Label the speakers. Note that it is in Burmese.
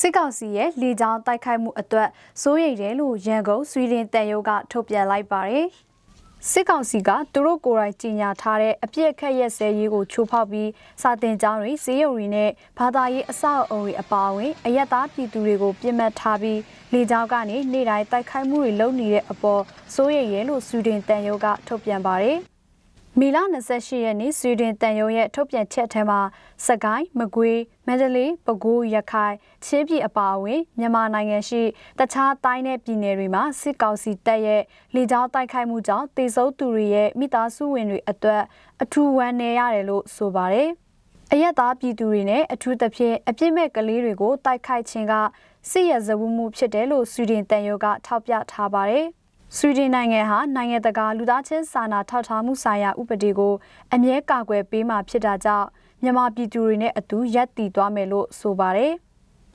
Speaker 1: စစ်ကောင်စီရဲ့လေကြောင်းတိုက်ခိုက်မှုအတွက်စိုးရိမ်တယ်လို့ရန်ကုန်ဆွီဒင်တန်ယုတ်ကထုတ်ပြန်လိုက်ပါတယ်။စစ်ကောင်စီကသူတို့ကိုယ်တိုင်ကြီးညာထားတဲ့အပြစ်အခက်ရက်စဲရေးကိုချိုးဖောက်ပြီးစာတင်ကြောင်းတွေဈေးရုံတွေနဲ့ဘာသာရေးအဆောက်အုံတွေအပါအဝင်အယက်သားပြည်သူတွေကိုပြစ်မှတ်ထားပြီးလေကြောင်းကနေနေ့တိုင်းတိုက်ခိုက်မှုတွေလုပ်နေတဲ့အပေါ်စိုးရိမ်ရဲလို့ဆွီဒင်တန်ယုတ်ကထုတ်ပြန်ပါတယ်။ မီလ28ရက်နေ့ဆွီဒင်တန်ယုံရဲ့ထုတ်ပြန်ချက်ထဲမှာစကိုင်းမကွေးမန္တလေးပဲခူးရခိုင်ချင်းပြည်အပါအဝင်မြန်မာနိုင်ငံရှိတခြားတိုင်းနယ်ပြည်နယ်တွေမှာစစ်ကောင်စီတပ်ရဲ့လေကြောင်းတိုက်ခိုက်မှုကြောင့်တေဆုံးသူတွေရဲ့မိသားစုဝင်တွေအတွက်အထူးဝမ်းနည်းရတယ်လို့ဆိုပါတယ်။အရက်သားပြည်သူတွေနဲ့အထူးသဖြင့်အပြစ်မဲ့ကလေးတွေကိုတိုက်ခိုက်ခြင်းကစစ်ရဇဝမှုဖြစ်တယ်လို့ဆွီဒင်တန်ယုံကထောက်ပြထားပါတယ်။ ဆွီဒင်နိုင်ငံဟာနိုင်ငံတကာလူသားချင်းစာနာထောက်ထားမှုဆိုင်ရာဥပဒေကိုအမြဲကာကွယ်ပေးမှဖြစ်တာကြောင့်မြန်မာပြည်သူတွေနဲ့အတူရပ်တည်သွားမယ်လို့ဆိုပါတယ်။